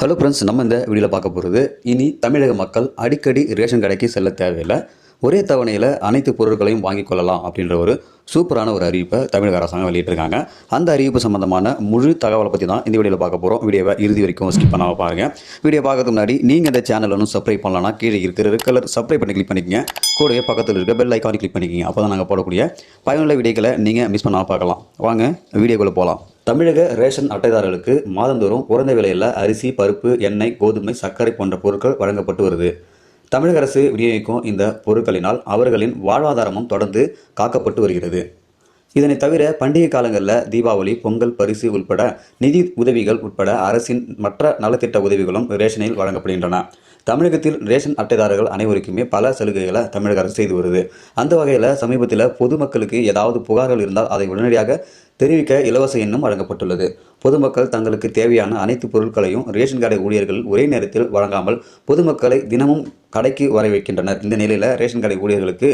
Hello friends நம்ம இந்த வீடியோவில் பார்க்க போகிறது இனி தமிழக மக்கள் அடிக்கடி ரேஷன் கடைக்கு செல்ல தேவையில்லை. ஒரே தவணையில் அனைத்து பொருட்களையும் வாங்கிக் கொள்ளலாம் அப்படின்ற ஒரு சூப்பரான ஒரு அறிவிப்பை தமிழக அரசாங்கம் வெளியிட்டிருக்காங்க. அந்த அறிவிப்பு சம்பந்தமான முழு தகவலை பற்றி தான் இந்த வீடியோவில் பார்க்க போகிறோம் வீடியோவை இறுதி வரைக்கும் ஸ்கிப் பண்ணாமல் பாருங்கள் வீடியோ பார்க்கறதுக்கு முன்னாடி நீங்கள் இந்த சேனல் ஒன்றும் சப்ஸ்கிரைப் பண்ணலன்னா கீழே இருக்கிற கலர் சப்ஸ்கிரைப் பண்ணி கிளிக் பண்ணிக்கங்க. கூடவே பக்கத்தில் இருக்க பெல் ஐக்கானி கிளிக் பண்ணிக்கங்க. அப்போ தான் நாங்கள் போடக்கூடிய பயனுள்ள வீடியோக்களை நீங்கள் மிஸ் பண்ணாமல் பார்க்கலாம். வாங்க வீடியோக்குள்ளே போகலாம் தமிழக ரேஷன் அட்டைதாரர்களுக்கு மாதந்தோறும் குறைந்த விலையில் அரிசி பருப்பு எண்ணெய் கோதுமை சர்க்கரை போன்ற பொருட்கள் வழங்கப்பட்டு வருது. தமிழக அரசு விநியோகிக்கும் இந்த பொருட்களினால் அவர்களின் வாழ்வாதாரமும் தொடர்ந்து காக்கப்பட்டு வருகிறது. இதனை தவிர பண்டிகை காலங்களில் தீபாவளி பொங்கல் பரிசு உட்பட நிதி உதவிகள் உட்பட அரசின் மற்ற நலத்திட்ட உதவிகளும் ரேஷனில் வழங்கப்படுகின்றன. தமிழகத்தில் ரேஷன் அட்டைதாரர்கள் அனைவருக்குமே பல சலுகைகளை தமிழக அரசு செய்து வருது. அந்த வகையில் சமீபத்தில் பொதுமக்களுக்கு ஏதாவது புகார்கள் இருந்தால் அதை உடனடியாக தெரிவிக்க இலவச எண்ணும் வழங்கப்பட்டுள்ளது. பொதுமக்கள் தங்களுக்கு தேவையான அனைத்து பொருட்களையும் ரேஷன் கடை ஊழியர்கள் ஒரே நேரத்தில் வழங்காமல் பொதுமக்களை தினமும் கடைக்கு வர வைக்கின்றனர். இந்த நிலையில் ரேஷன் கடை ஊழியர்களுக்கு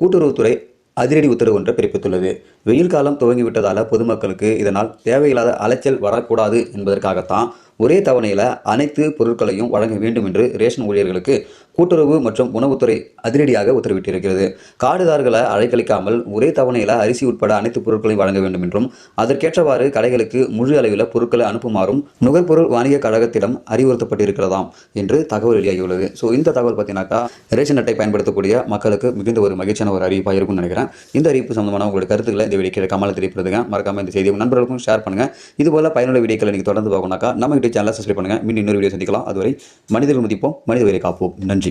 கூட்டுறவுத்துறை அதிரடி உத்தரவு ஒன்று பிறப்பித்துள்ளது. வெயில் காலம் துவங்கிவிட்டதால் பொதுமக்களுக்கு இதனால் தேவையில்லாத அலைச்சல் வரக்கூடாது என்பதற்காகத்தான் ஒரே தவணையில் அனைத்து பொருட்களையும் வழங்க வேண்டும் என்று ரேஷன் ஊழியர்களுக்கு கூட்டுறவு மற்றும் உணவுத்துறை அதிரடியாக உத்தரவிட்டிருக்கிறது. காடுதார்களை அழைக்கழிக்காமல் ஒரே தவணையில் அரிசி உட்பட அனைத்து பொருட்களையும் வழங்க வேண்டும் என்றும் அதற்கேற்றவாறு கடைகளுக்கு முழு அளவில் பொருட்களை அனுப்புமாறும் நுகர்பொருள் வாணிக கழகத்திடம் அறிவுறுத்தப்பட்டிருக்கிறதாம் என்று தகவல் வெளியாகியுள்ளது. ஸோ இந்த தகவல் பார்த்தீங்கன்னாக்கா ரேஷன் அட்டை பயன்படுத்தக்கூடிய மக்களுக்கு மிகுந்த ஒரு மகிழ்ச்சியான ஒரு அறிவிப்பாக இருக்கும்னு நினைக்கிறேன். இந்த அறிவிப்பு சம்பந்தமான உங்களுடைய கருத்துக்களை இந்த வீடியோ கீழே கமலை தெரியப்படுத்துங்க மறக்காமல் இந்த செய்தியை நண்பர்களுக்கும் ஷேர் பண்ணுங்கள் இது போல பயனுள்ள வீடியோக்களை நீங்கள் தொடர்ந்து பார்க்கணும்னாக்கா நம்ம யூடியூப் சேனலை சப்ஸ்கிரைப் பண்ணுங்கள் மீண்டும் இன்னொரு வீடியோ சந்திக்கலாம். அதுவரை மனிதர்கள் மதிப்போம் மனித உயிரை காப்போம். நன்றி.